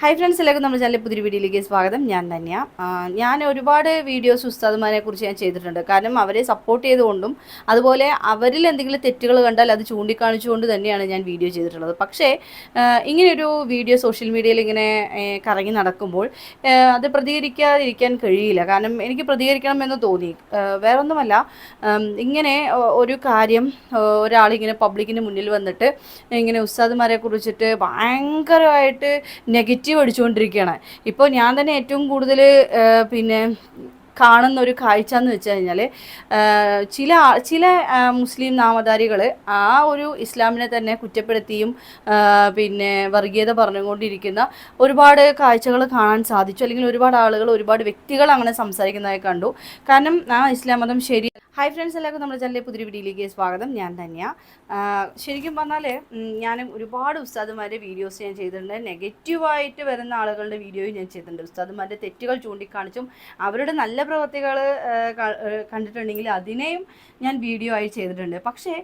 Hi friends എല്ലാവർക്കും നമ്മുടെ ചാനലിൽ പുതിയ വീഡിയോയിലേക്ക് സ്വാഗതം. ഞാൻ തന്നെയാണ് ഞാൻ ഒരുപാട് വീഡിയോസ് ഉസ്താദുമാരെ കുറിച്ച് ഞാൻ ചെയ്തിട്ടുണ്ട്. കാരണം അവരെ സപ്പോർട്ട് ചെയ്തുകൊണ്ടും അതുപോലെ അവരിൽ എന്തെങ്കിലും തെറ്റുകൾ കണ്ടാൽ അത് ചൂണ്ടിക്കാണിച്ചുകൊണ്ട് തന്നെയാണ് ഞാൻ വീഡിയോ ചെയ്തിട്ടുള്ളത്. പക്ഷേ ഇങ്ങനെയൊരു വീഡിയോ സോഷ്യൽ മീഡിയയിൽ ഇങ്ങനെ കറങ്ങി നടക്കുമ്പോൾ അത് പ്രതികരിക്കാതിരിക്കാൻ കഴിയില്ല. കാരണം എനിക്ക് പ്രതികരിക്കണം എന്ന് തോന്നി വേറൊന്നുമല്ല ഇങ്ങനെ ഒരു കാര്യം ഒരാളിങ്ങനെ പബ്ലിക്കിന് മുന്നിൽ വന്നിട്ട് ഇങ്ങനെ ഉസ്താദുമാരെ കുറിച്ചിട്ട് ഭയങ്കരമായിട്ട് നെഗറ്റീവ് അടിച്ചുകൊണ്ടിരിക്കുകയാണ്. ഇപ്പോൾ ഞാൻ തന്നെ ഏറ്റവും കൂടുതൽ പിന്നെ കാണുന്ന ഒരു കാഴ്ച എന്ന് വെച്ച് കഴിഞ്ഞാൽ ചില ചില മുസ്ലിം നാമധാരികൾ ആ ഒരു ഇസ്ലാമിനെ തന്നെ കുറ്റപ്പെടുത്തിയും പിന്നെ വർഗീയത പറഞ്ഞുകൊണ്ടിരിക്കുന്ന ഒരുപാട് കാഴ്ചകൾ കാണാൻ സാധിച്ചു. അല്ലെങ്കിൽ ഒരുപാട് ആളുകൾ ഒരുപാട് വ്യക്തികൾ അങ്ങനെ സംസാരിക്കുന്നതായി കണ്ടു. കാരണം ആ ഇസ്ലാം മതം ശരി ഹായ് ഫ്രണ്ട്സ് എല്ലാവർക്കും നമ്മുടെ ചാനലിലെ പുതിയ വീഡിയോയിലേക്ക് സ്വാഗതം. ഞാൻ തന്നെയാ ശരിക്കും പറഞ്ഞാൽ ഞാൻ ഒരുപാട് ഉസ്താദുമാരുടെ വീഡിയോസ് ഞാൻ ചെയ്തിട്ടുണ്ട്. നെഗറ്റീവായിട്ട് വരുന്ന ആളുകളുടെ വീഡിയോയും ഞാൻ ചെയ്തിട്ടുണ്ട്. ഉസ്താദുമാരുടെ തെറ്റുകൾ ചൂണ്ടിക്കാണിച്ചും അവരുടെ നല്ല പ്രവൃത്തികൾ കണ്ടിട്ടുണ്ടെങ്കിൽ അതിനെയും ഞാൻ വീഡിയോ ആയി ചെയ്തിട്ടുണ്ട്. പക്ഷേ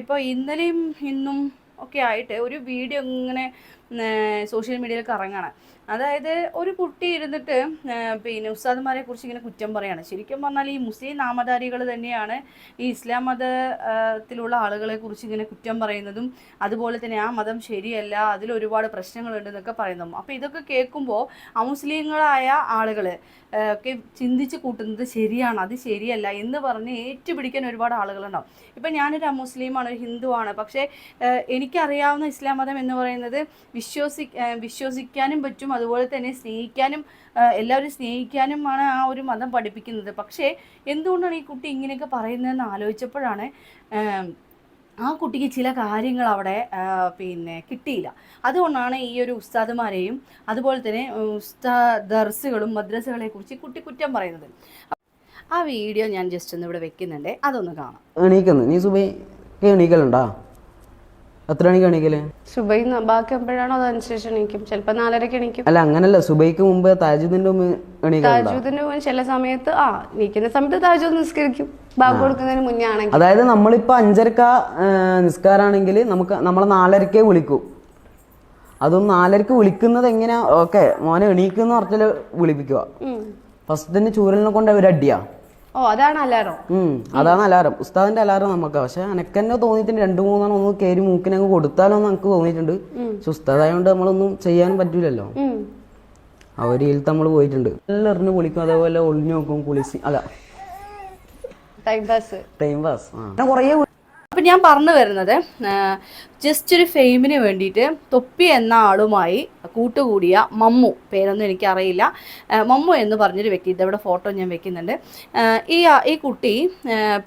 ഇപ്പോൾ ഇന്നലെയും ഇന്നും ഒക്കെ ആയിട്ട് ഒരു വീഡിയോ ഇങ്ങനെ സോഷ്യൽ മീഡിയയിൽ കറങ്ങാണ് അതായത് ഒരു കുട്ടി ഇരുന്നിട്ട് പിന്നെ ഉസ്താദ്മാരെ കുറിച്ച് ഇങ്ങനെ കുറ്റം പറയാണ്. ശരിക്കും പറഞ്ഞാൽ ഈ മുസ്ലിം നാമധാരികൾ തന്നെയാണ് ഈ ഇസ്ലാം മതത്തിലുള്ള ആളുകളെ കുറിച്ച് ഇങ്ങനെ കുറ്റം പറയുന്നതും അതുപോലെ തന്നെ ആ മതം ശരിയല്ല അതിൽ ഒരുപാട് പ്രശ്നങ്ങളുണ്ട് എന്നൊക്കെ പറയുന്നു. അപ്പോൾ ഇതൊക്കെ കേൾക്കുമ്പോൾ അമുസ്ലിങ്ങളായ ആളുകൾ ഒക്കെ ചിന്തിച്ച് കൂട്ടുന്നത് ശരിയാണ് അത് ശരിയല്ല എന്ന് പറഞ്ഞ് ഏറ്റുപിടിക്കാൻ ഒരുപാട് ആളുകളുണ്ടാവും. ഇപ്പം ഞാനൊരു അമുസ്ലിമാണ് ഒരു ഹിന്ദുവാണ്. പക്ഷേ എനിക്കറിയാവുന്ന ഇസ്ലാം മതം എന്ന് പറയുന്നത് വിശ്വസി വിശ്വസിക്കാനും പറ്റും അതുപോലെ തന്നെ സ്നേഹിക്കാനും എല്ലാവരും സ്നേഹിക്കാനുമാണ് ആ ഒരു മതം പഠിപ്പിക്കുന്നത്. പക്ഷേ എന്തുകൊണ്ടാണ് ഈ കുട്ടി ഇങ്ങനെയൊക്കെ പറയുന്നതെന്ന് ആലോചിച്ചപ്പോഴാണ് ആ കുട്ടിക്ക് ചില കാര്യങ്ങൾ അവിടെ പിന്നെ കിട്ടിയില്ല. അതുകൊണ്ടാണ് ഈ ഒരു ഉസ്താദുമാരെയും അതുപോലെ തന്നെ ഉസ്താദർസുകളും മദ്രസകളെ കുറിച്ച് കുട്ടി കുറ്റം പറയുന്നത്. ആ വീഡിയോ ഞാൻ ജസ്റ്റ് ഒന്ന് ഇവിടെ വെക്കുന്നുണ്ട്. അതൊന്ന് കാണാം. എണീക്കുന്നു. നീ സുബൈ എണീക്കലുണ്ടാ എത്ര മണിക്ക് എണീക്കൽ? സുബൈ ബാക്കി എപ്പോഴാണോ അതനുസരിച്ച് എണീക്കും? ചിലപ്പോ നാലരക്ക് എണീക്കും. അല്ല അങ്ങനല്ല. സുബൈക്ക് മുമ്പ് താജുദിന്റെ മുമ്പ് എണീക്കലുണ്ടാ താജൂദിന് മുമ്പ് ചില സമയത്ത് ആ എണീക്കുന്ന സമയത്ത് താജൂദ് നിസ്കരിക്കും. ബാക്ക് കൊടുക്കുന്നതിന് മുന്നേ ആണെങ്കിൽ. അതായത് നമ്മളിപ്പോ അഞ്ചരക്ക നിസ്കാരാണെങ്കിൽ നമുക്ക് നമ്മളെ നാലരക്കേ വിളിക്കും. അതും നാലരക്ക് വിളിക്കുന്നത് എങ്ങനെയാ? ഓക്കെ മോനെ എണീക്കുന്ന പറഞ്ഞാൽ വിളിപ്പിക്കുക തന്നെ ചൂരലിനെ കൊണ്ട് അവരടിയാ അടിയാ. ഓ അതാണ് അലാറം. അതാണ് അലാറം. ഉസ്താദിന്റെ അലാറം നമുക്ക്. പക്ഷെ എനക്കെന്നെ തോന്നിയിട്ടുണ്ട്. രണ്ടു മൂന്നെണ്ണം ഒന്ന് കയറി മൂക്കിനങ്ങ് കൊടുത്താലോ നമുക്ക് എനിക്ക് തോന്നിയിട്ടുണ്ട് പക്ഷെ ഉസ്താദായോണ്ട് നമ്മളൊന്നും ചെയ്യാൻ പറ്റൂലല്ലോ. അവരിൽ നമ്മൾ പോയിട്ടുണ്ട്. എല്ലാം എറിഞ്ഞ് പൊളിക്കും അതേപോലെ ഒളിഞ്ഞു നോക്കും കുളിച്ച്. അല്ല ടൈം പാസ് ടൈം പാസ് ഞാൻ കുറേ അപ്പം ഞാൻ പറഞ്ഞു വരുന്നത് ജസ്റ്റ് ഒരു ഫെയിമിന് വേണ്ടിയിട്ട് തൊപ്പി എന്ന ആളുമായി കൂട്ടുകൂടിയ മമ്മു പേരൊന്നും എനിക്കറിയില്ല. മമ്മു എന്ന് പറഞ്ഞൊരു വ്യക്തി ഇതവിടെ ഫോട്ടോ ഞാൻ വെക്കുന്നുണ്ട്. ഈ ഈ കുട്ടി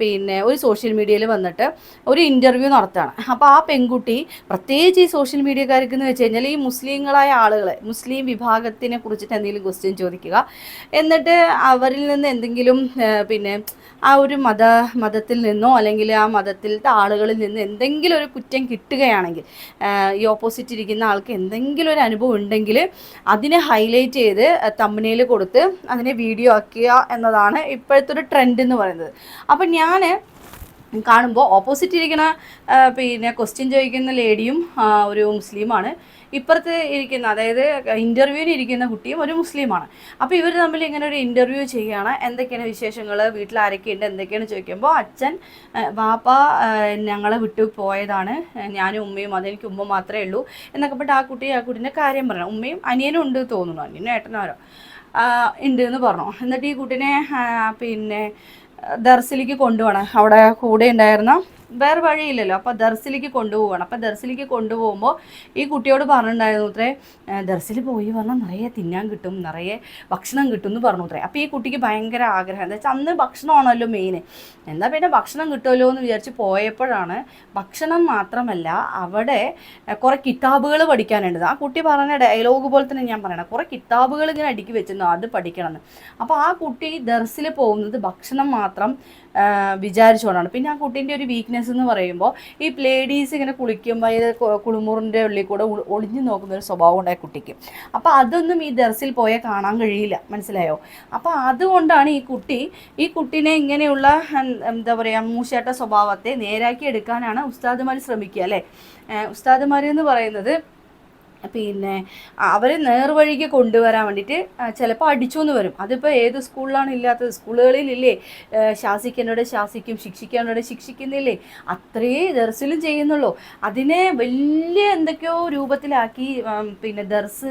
പിന്നെ ഒരു സോഷ്യൽ മീഡിയയിൽ വന്നിട്ട് ഒരു ഇന്റർവ്യൂ നടത്തുകയാണ്. അപ്പോൾ ആ പെൺകുട്ടി പ്രത്യേകിച്ച് ഈ സോഷ്യൽ മീഡിയക്കാർക്ക് എന്ന് വെച്ച് കഴിഞ്ഞാൽ ഈ മുസ്ലിങ്ങളായ ആളുകളെ മുസ്ലിം വിഭാഗത്തിനെ കുറിച്ചിട്ട് എന്തെങ്കിലും ക്വസ്റ്റ്യൻ ചോദിക്കുക. എന്നിട്ട് അവരിൽ നിന്ന് എന്തെങ്കിലും പിന്നെ ആ ഒരു മത മതത്തിൽ നിന്നോ അല്ലെങ്കിൽ ആ മതത്തിലത്തെ ആളുകളിൽ നിന്ന് എന്തെങ്കിലും ഒരു കുറ്റം കിട്ടുകയാണെങ്കിൽ ഈ ഓപ്പോസിറ്റ് ഇരിക്കുന്ന ആൾക്ക് എന്തെങ്കിലും ഒരു അനുഭവം ഉണ്ടെങ്കിൽ അതിനെ ഹൈലൈറ്റ് ചെയ്ത് തമ്മനയിൽ കൊടുത്ത് അതിനെ വീഡിയോ ആക്കുക എന്നതാണ് ഇപ്പോഴത്തെ ഒരു ട്രെൻഡ് എന്ന് പറയുന്നത്. അപ്പം ഞാൻ കാണുമ്പോൾ ഓപ്പോസിറ്റ് ഇരിക്കുന്ന പിന്നെ ക്വസ്റ്റ്യൻ ചോദിക്കുന്ന ലേഡിയും ഒരു മുസ്ലിമാണ്. ഇപ്പുറത്ത് ഇരിക്കുന്ന അതായത് ഇന്റർവ്യൂവിന് ഇരിക്കുന്ന കുട്ടിയും ഒരു മുസ്ലിമാണ്. അപ്പോൾ ഇവർ തമ്മിൽ ഇങ്ങനെ ഒരു ഇന്റർവ്യൂ ചെയ്യുകയാണ്. എന്തൊക്കെയാണ് വിശേഷങ്ങൾ വീട്ടിൽ ആരൊക്കെയുണ്ട്? എന്തൊക്കെയാണ് ചോദിക്കുമ്പോൾ അച്ഛൻ ബാപ്പ ഞങ്ങളെ വിട്ടു പോയതാണ്. ഞാനും ഉമ്മയും അതെനിക്ക് ഉമ്മ മാത്രമേ ഉള്ളൂ എന്നൊക്കെ പറഞ്ഞിട്ട് ആ കുട്ടി ആ കുട്ടീന്റെ കാര്യം പറഞ്ഞു. ഉമ്മയും അനിയനും ഉണ്ട് തോന്നുന്നു. അനിയനും ഏട്ടനാരോ ഉണ്ട് എന്ന് പറഞ്ഞു. എന്നിട്ട് ഈ കുട്ടീനെ പിന്നെ ദർസിലേക്ക് കൊണ്ടുപോകണം. അവിടെ കൂടെ ഉണ്ടായിരുന്ന വേറെ വഴിയില്ലല്ലോ. അപ്പോൾ ദർസിലേക്ക് കൊണ്ടുപോകണം അപ്പോൾ ദർസിലേക്ക് കൊണ്ടുപോകുമ്പോൾ ഈ കുട്ടിയോട് പറഞ്ഞിട്ടുണ്ടായിരുന്നു അത്രേ ദർസിൽ പോയി പറഞ്ഞാൽ നിറയെ തിന്നാൻ കിട്ടും നിറയെ ഭക്ഷണം കിട്ടും എന്ന് പറഞ്ഞു അത്രേ അപ്പോൾ ഈ കുട്ടിക്ക് ഭയങ്കര ആഗ്രഹം. എന്താ വെച്ചാൽ അന്ന് ഭക്ഷണമാണല്ലോ മെയിൻ എന്നാൽ പിന്നെ ഭക്ഷണം കിട്ടുമല്ലോ എന്ന് വിചാരിച്ച് പോയപ്പോഴാണ് ഭക്ഷണം മാത്രമല്ല അവിടെ കുറേ കിതാബുകൾ പഠിക്കാനുണ്ട്. ആ കുട്ടി പറഞ്ഞ ഡയലോഗ് പോലെ തന്നെ ഞാൻ പറയണം കുറേ കിതാബുകൾ ഇങ്ങനെ അടുക്കി വെച്ചിരുന്നു അത് പഠിക്കണം എന്ന് അപ്പോൾ ആ കുട്ടി ദർസിൽ പോകുന്നത് ഭക്ഷണം മാത്രം വിചാരിച്ചുകൊണ്ടാണ്. പിന്നെ ആ കുട്ടീന്റെ ഒരു വീക്ക്നെസ് എന്ന് പറയുമ്പോൾ ഈ ലേഡീസ് ഇങ്ങനെ കുളിക്കുമ്പോൾ ഇത് കുളിമുറിന്റെ ഉള്ളിൽ കൂടെ ഒളിഞ്ഞു നോക്കുന്ന ഒരു സ്വഭാവം ഉണ്ടായ കുട്ടിക്ക്. അപ്പോൾ അതൊന്നും ഈ ദർസിൽ പോയാൽ കാണാൻ കഴിയില്ല. മനസ്സിലായോ? അപ്പോൾ അതുകൊണ്ടാണ് ഈ കുട്ടി ഈ കുട്ടീനെ ഇങ്ങനെയുള്ള എന്താ പറയുക മൂശാട്ട സ്വഭാവത്തെ നേരാക്കി എടുക്കാനാണ് ഉസ്താദുമാർ ശ്രമിക്കുക അല്ലേ? ഉസ്താദുമാർ എന്ന് പറയുന്നത് പിന്നെ അവരെ നേർവഴിക്ക് കൊണ്ടുവരാൻ വേണ്ടിയിട്ട് ചിലപ്പോൾ അടിച്ചു എന്ന് വരും. അതിപ്പോൾ ഏത് സ്കൂളിലാണ് ഇല്ലാത്തത് സ്കൂളുകളിലില്ലേ ശാസിക്കേണ്ടവിടെ ശാസിക്കും ശിക്ഷിക്കേണ്ടവിടെ ശിക്ഷിക്കുന്നില്ലേ? അത്രേ ദർസിലും ചെയ്യുന്നുള്ളൂ. അതിനെ വലിയ എന്തൊക്കെയോ രൂപത്തിലാക്കി പിന്നെ ദർസ്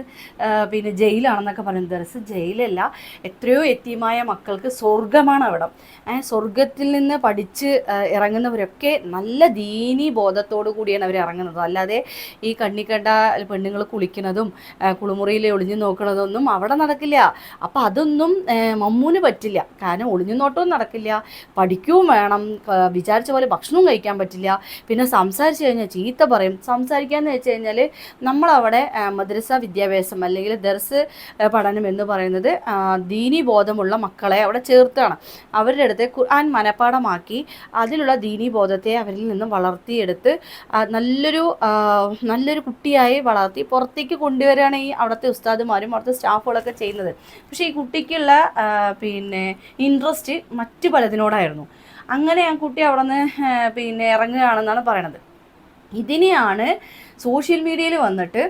പിന്നെ ജയിലാണെന്നൊക്കെ പറയുന്നത് ദർസ് ജയിലല്ല എത്രയോ എത്തിയമായ മക്കൾക്ക് സ്വർഗമാണ് അവിടെ സ്വർഗത്തിൽ നിന്ന് പഠിച്ച് ഇറങ്ങുന്നവരൊക്കെ നല്ല ദീനീ ബോധത്തോടു കൂടിയാണ് അവർ ഇറങ്ങുന്നത് അല്ലാതെ ഈ കണ്ണിക്കണ്ട പെണ്ണുങ്ങൾ കുളിക്കുന്നതും ആ, കുളിമുറിയിൽ ഒളിഞ്ഞു നോക്കണതൊന്നും അവിടെ നടക്കില്ല. അപ്പം അതൊന്നും മമ്മൂന് പറ്റില്ല. കാരണം ഒളിഞ്ഞു നോട്ടവും നടക്കില്ല. പഠിക്കുകയും വേണം. വിചാരിച്ച പോലെ ഭക്ഷണവും കഴിക്കാൻ പറ്റില്ല. പിന്നെ സംസാരിച്ച് കഴിഞ്ഞാൽ ചീത്ത പറയും. സംസാരിക്കാന്ന് വെച്ച് കഴിഞ്ഞാൽ നമ്മളവിടെ മദ്രസ വിദ്യാഭ്യാസം അല്ലെങ്കിൽ ദർസ് പഠനം എന്ന് പറയുന്നത് ദീനി ബോധമുള്ള മക്കളെ അവിടെ ചേർത്താണ്. അവരുടെ അടുത്ത് ഖുർആൻ മനഃപ്പാടമാക്കി അതിലുള്ള ദീനി ബോധത്തെ അവരിൽ നിന്നും വളർത്തിയെടുത്ത് നല്ലൊരു നല്ലൊരു കുട്ടിയായി വളർത്തി പുറത്തേക്ക് കൊണ്ടുവരികയാണ് ഈ അവിടുത്തെ ഉസ്താദുമാരും അവിടുത്തെ സ്റ്റാഫുകളൊക്കെ ചെയ്യുന്നത്. പക്ഷേ ഈ കുട്ടിക്കുള്ള പിന്നെ ഇൻട്രസ്റ്റ് മറ്റു പലതിനോടായിരുന്നു. അങ്ങനെ ആ കുട്ടി അവിടെ നിന്ന് പിന്നെ ഇറങ്ങുകയാണെന്നാണ് പറയണത്. ഇതിനെയാണ് സോഷ്യൽ മീഡിയയിൽ വന്നിട്ട്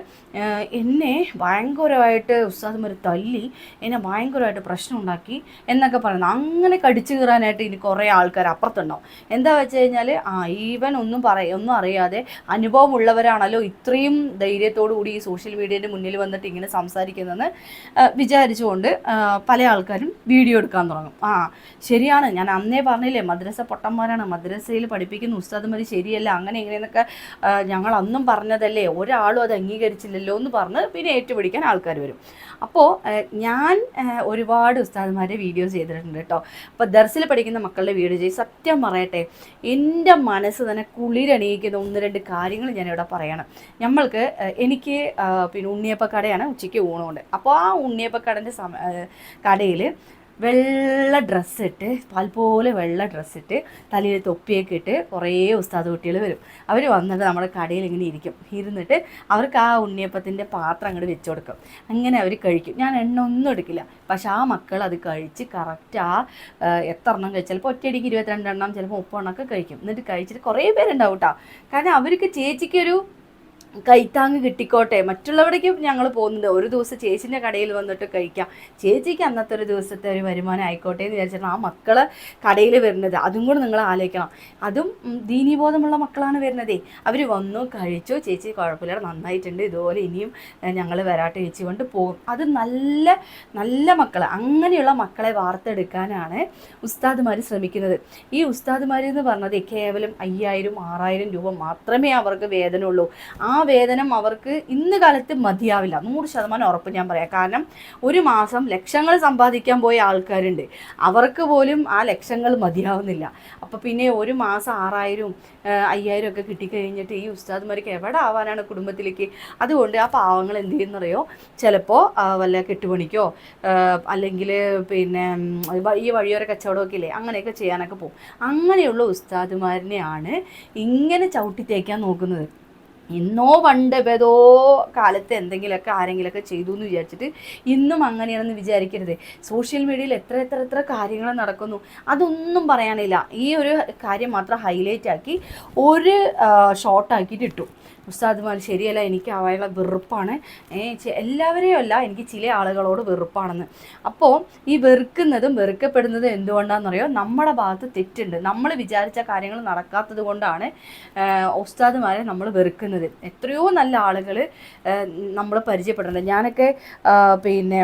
എന്നെ ഭയങ്കരമായിട്ട് ഉസ്താദ്മാർ തല്ലി എന്നെ ഭയങ്കരമായിട്ട് പ്രശ്നം ഉണ്ടാക്കി എന്നൊക്കെ പറയുന്നത് അങ്ങനെ കടിച്ചു കീറാനായിട്ട് ഇനി കുറേ ആൾക്കാർ അപ്പുറത്തുണ്ടാവും. എന്താ വെച്ച് കഴിഞ്ഞാൽ ആ ഈവൻ ഒന്നും പറയ ഒന്നും അറിയാതെ അനുഭവമുള്ളവരാണല്ലോ ഇത്രയും ധൈര്യത്തോടു കൂടി ഈ സോഷ്യൽ മീഡിയയുടെ മുന്നിൽ വന്നിട്ട് ഇങ്ങനെ സംസാരിക്കുന്നതെന്ന് വിചാരിച്ചുകൊണ്ട് പല ആൾക്കാരും വീഡിയോ എടുക്കാൻ തുടങ്ങും. ആ ശരിയാണ്. ഞാൻ അന്നേ പറഞ്ഞില്ലേ മദ്രസ പൊട്ടന്മാരാണ്. മദ്രസയിൽ പഠിപ്പിക്കുന്ന ഉസ്താദുമാർ ശരിയല്ല അങ്ങനെ ഇങ്ങനെയെന്നൊക്കെ ഞങ്ങൾ അന്നും പറഞ്ഞതല്ലേ ഒരാളും അത് അംഗീകരിച്ചില്ലല്ലോ എന്ന് പറഞ്ഞ് പിന്നെ ഏറ്റുപിടിക്കാൻ ആൾക്കാർ വരും. അപ്പോൾ ഞാൻ ഒരുപാട് ഉസ്താദ്മാരെ വീഡിയോസ് ചെയ്തിട്ടുണ്ട് കേട്ടോ അപ്പോൾ ദർസിൽ പഠിക്കുന്ന മക്കളുടെ വീഡിയോ ചെയ്ത് സത്യം പറയട്ടെ എന്റെ മനസ്സ് തന്നെ കുളിരണിയിക്കുന്ന ഒന്ന് രണ്ട് കാര്യങ്ങൾ ഞാനിവിടെ പറയണം. നമ്മൾക്ക് എനിക്ക് പിന്നെ ഉണ്ണിയപ്പക്കടയാണ് ഉച്ചയ്ക്ക് ഊണുണ്ട്. അപ്പോൾ ആ ഉണ്ണിയപ്പക്കടന്റെ സമ കടയിൽ വെള്ള ഡ്രസ്സിട്ട് പാൽപോലെ പാൽ പോലെ വെള്ള ഡ്രസ്സിട്ട് തലയിൽ തൊപ്പിയൊക്കെ ഇട്ട് കുറേ ഉസ്താദ് കുട്ടികൾ വരും. അവർ വന്നിട്ട് നമ്മുടെ കടയിൽ ഇങ്ങനെ ഇരിക്കും. ഇരുന്നിട്ട് അവർക്ക് ആ ഉണ്ണിയപ്പത്തിന്റെ പാത്രം അങ്ങോട്ട് വെച്ച് കൊടുക്കും. അങ്ങനെ അവർ കഴിക്കും. ഞാൻ എണ്ണ ഒന്നും എടുക്കില്ല. പക്ഷെ ആ മക്കൾ അത് കഴിച്ച് കറക്റ്റ് ആ ആ, എത്ര എണ്ണം കഴിച്ചു ചിലപ്പോൾ ഒറ്റയടിക്ക് ഇരുപത്തിരണ്ടെണ്ണം ചിലപ്പോൾ മുപ്പെണ്ണമൊക്കെ കഴിക്കും. എന്നിട്ട് കഴിച്ചിട്ട് കുറേ പേരുണ്ടാവും കേട്ടോ. കാരണം അവർക്ക് ചേച്ചിക്കൊരു കൈത്താങ്ങ് കിട്ടിക്കോട്ടെ. മറ്റുള്ളവിടേക്ക് ഞങ്ങൾ പോകുന്നുണ്ട്. ഒരു ദിവസം ചേച്ചിന്റെ കടയിൽ വന്നിട്ട് കഴിക്കാം. ചേച്ചിക്ക് അന്നത്തെ ഒരു ദിവസത്തെ ഒരു വരുമാനം ആയിക്കോട്ടെ എന്ന് വിചാരിച്ചാൽ ആ മക്കൾ കടയിൽ വരുന്നത്. അതും കൂടെ നിങ്ങൾ ആലോചിക്കണം. അതും ദീനീബോധമുള്ള മക്കളാണ് വരുന്നതേ. അവർ വന്നു കഴിച്ചു. ചേച്ചി കുഴപ്പമില്ല നന്നായിട്ടുണ്ട്. ഇതുപോലെ ഇനിയും ഞങ്ങൾ വരാട്ട് ചേച്ചി കൊണ്ട് പോകും. അത് നല്ല നല്ല മക്കൾ അങ്ങനെയുള്ള മക്കളെ വാർത്തെടുക്കാനാണ് ഉസ്താദുമാർ ശ്രമിക്കുന്നത്. ഈ ഉസ്താദുമാർ എന്ന് പറഞ്ഞത് കേവലം അയ്യായിരം ആറായിരം രൂപ മാത്രമേ അവർക്ക് വേതനമുള്ളൂ. ആ വേതനം അവർക്ക് ഇന്ന് കാലത്ത് മതിയാവില്ല. നൂറ് ശതമാനം ഉറപ്പ് ഞാൻ പറയാം. കാരണം ഒരു മാസം ലക്ഷങ്ങൾ സമ്പാദിക്കാൻ പോയ ആൾക്കാരുണ്ട്. അവർക്ക് പോലും ആ ലക്ഷങ്ങൾ മതിയാവുന്നില്ല. അപ്പോൾ പിന്നെ ഒരു മാസം ആറായിരവും അയ്യായിരം ഒക്കെ കിട്ടിക്കഴിഞ്ഞിട്ട് ഈ ഉസ്താദ്മാർക്ക് എവിടെ ആവാനാണ് കുടുംബത്തിലേക്ക്? അതുകൊണ്ട് ആ പാവങ്ങൾ എന്ത് ചെയ്യുന്നറിയോ? ചിലപ്പോൾ വല്ല കെട്ടുപണിക്കോ അല്ലെങ്കിൽ പിന്നെ ഈ വഴിയോര കച്ചവടമൊക്കെ ഇല്ലേ അങ്ങനെയൊക്കെ ചെയ്യാനൊക്കെ പോകും. അങ്ങനെയുള്ള ഉസ്താദ്മാരിനെയാണ് ഇങ്ങനെ ചവിട്ടി തേക്കാൻ നോക്കുന്നത്. ഇന്നോ പണ്ട് ഏതോ കാലത്ത് എന്തെങ്കിലുമൊക്കെ ആരെങ്കിലുമൊക്കെ ചെയ്തു എന്ന് വിചാരിച്ചിട്ട് ഇന്നും അങ്ങനെയാണെന്ന് വിചാരിക്കരുത്. സോഷ്യൽ മീഡിയയിൽ എത്ര എത്ര എത്ര കാര്യങ്ങൾ നടക്കുന്നു അതൊന്നും പറയാനില്ല. ഈ ഒരു കാര്യം മാത്രം ഹൈലൈറ്റ് ആക്കി ഒരു ഷോർട്ടാക്കിയിട്ട് ഇട്ടു. ഉസ്താദ്മാർ ശരിയല്ല എനിക്ക് അവയുള്ള വെറുപ്പാണ്. എല്ലാവരെയും അല്ല എനിക്ക് ചില ആളുകളോട് വെറുപ്പാണെന്ന്. അപ്പോൾ ഈ വെറുക്കുന്നതും വെറുക്കപ്പെടുന്നതും എന്തുകൊണ്ടാണെന്നറിയോ നമ്മുടെ ഭാഗത്ത് തെറ്റുണ്ട്. നമ്മൾ വിചാരിച്ച കാര്യങ്ങൾ നടക്കാത്തത് കൊണ്ടാണ് ഉസ്താദ്മാരെ നമ്മൾ വെറുക്കുന്നത്. എത്രയോ നല്ല ആളുകൾ നമ്മൾ പരിചയപ്പെട്ടിട്ടുണ്ട് ഞാനൊക്കെ പിന്നെ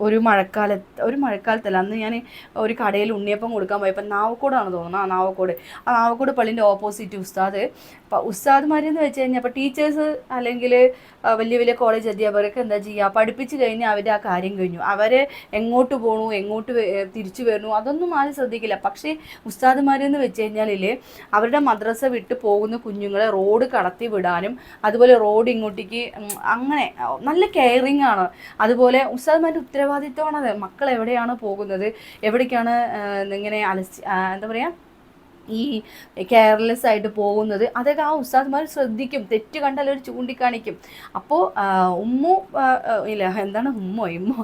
ഒരു മഴക്കാലത്ത് ഒരു മഴക്കാലത്തല്ല അന്ന് ഞാൻ ഒരു കടയിൽ ഉണ്ണിയപ്പം കൊടുക്കാൻ പോയപ്പോൾ നാവക്കോടാണ് തോന്നുന്നത് ആ നാവക്കോട്. ആ നാവക്കോട് പള്ളിന്റെ ഓപ്പോസിറ്റ് ഉസ്താദ് അപ്പോൾ ഉസ്താദ്മാരെന്ന് വെച്ച് കഴിഞ്ഞാൽ അപ്പോൾ ടീച്ചേഴ്സ് അല്ലെങ്കിൽ വലിയ വലിയ കോളേജ് അധ്യാപകരൊക്കെ എന്താ ചെയ്യുക പഠിപ്പിച്ച് കഴിഞ്ഞാൽ അവരുടെ ആ കാര്യം കഴിഞ്ഞു. അവരെ എങ്ങോട്ട് പോകണു എങ്ങോട്ട് തിരിച്ചു വരണു അതൊന്നും ആരും ശ്രദ്ധിക്കില്ല. പക്ഷേ ഉസ്താദ്മാരെന്ന് വെച്ച് കഴിഞ്ഞാൽ അവരുടെ മദ്രസ വിട്ട് പോകുന്ന കുഞ്ഞുങ്ങളെ റോഡ് കടത്തി വിടാനും അതുപോലെ റോഡ് ഇങ്ങോട്ടേക്ക് അങ്ങനെ നല്ല കെയറിങ് ആണ്. അതുപോലെ ഉസ്താദ്മാരുടെ ഉത്തരവാദിത്വമാണ് മക്കൾ എവിടെയാണ് പോകുന്നത്? എവിടേക്കാണ് ഇങ്ങനെ അലസി എന്താ പറയുക ഈ കെയർലെസ് ആയിട്ട് പോകുന്നത്. അതൊക്കെ ആ ഉസ്താദ്മാർ ശ്രദ്ധിക്കും. തെറ്റ് കണ്ടാൽ അവർ ചൂണ്ടിക്കാണിക്കും. അപ്പോൾ ഉമ്മു ഇല്ല എന്താണ് ഉമ്മോ? ഇമ്മോ?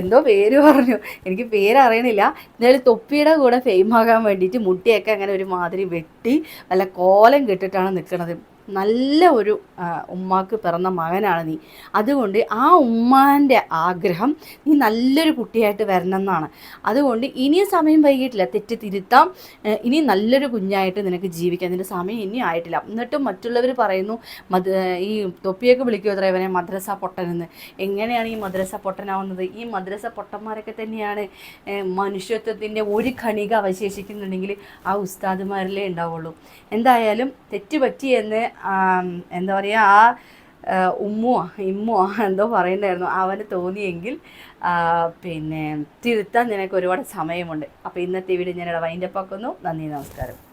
എന്തോ പേര് പറഞ്ഞു. എനിക്ക് പേരറിയണില്ല എന്നാലും തൊപ്പിയുടെ കൂടെ ഫെയിം ആകാൻ വേണ്ടിയിട്ട് മുട്ടിയൊക്കെ അങ്ങനെ ഒരു മാതിരി വെട്ടി നല്ല കോലം കെട്ടിട്ടാണ് നിൽക്കുന്നത് നല്ല ഒരു ഉമ്മാക്ക് പിറന്ന മകനാണ് നീ. അതുകൊണ്ട് ആ ഉമ്മാന്റെ ആഗ്രഹം നീ നല്ലൊരു കുട്ടിയായിട്ട് വരണം എന്നാണ് അതുകൊണ്ട് ഇനിയും സമയം വൈകിട്ടില്ല. തെറ്റ് തിരുത്താം. ഇനി നല്ലൊരു കുഞ്ഞായിട്ട് നിനക്ക് ജീവിക്കാം നിന്റെ സമയം ഇനി ആയിട്ടില്ല. എന്നിട്ടും മറ്റുള്ളവർ പറയുന്നു മദ് ഈ തൊപ്പിയൊക്കെ വിളിക്കുമോ ഇവനെ മദ്രസ പൊട്ടനെന്ന് എങ്ങനെയാണ് ഈ മദ്രസ പൊട്ടനാവുന്നത്? ഈ മദ്രസ പൊട്ടന്മാരൊക്കെ തന്നെയാണ് മനുഷ്യത്വത്തിന്റെ ഒരു ഖണിക അവശേഷിക്കുന്നുണ്ടെങ്കിൽ ആ ഉസ്താദുമാരിലേ ഉണ്ടാവുള്ളൂ. എന്തായാലും തെറ്റ് പറ്റിയെന്ന് എന്താ പറയുക ആ ഉമ്മോ ഇമ്മുവോ എന്തോ പറയണ്ടായിരുന്നു അവന് തോന്നിയെങ്കിൽ പിന്നെ തിരുത്താൻ നിനക്ക് ഒരുപാട് സമയമുണ്ട്. അപ്പോൾ ഇന്നത്തെ വീഡിയോ ഞാനിവിടെ വൈൻഡപ്പ് ആക്കുന്നു. നന്ദി നമസ്കാരം.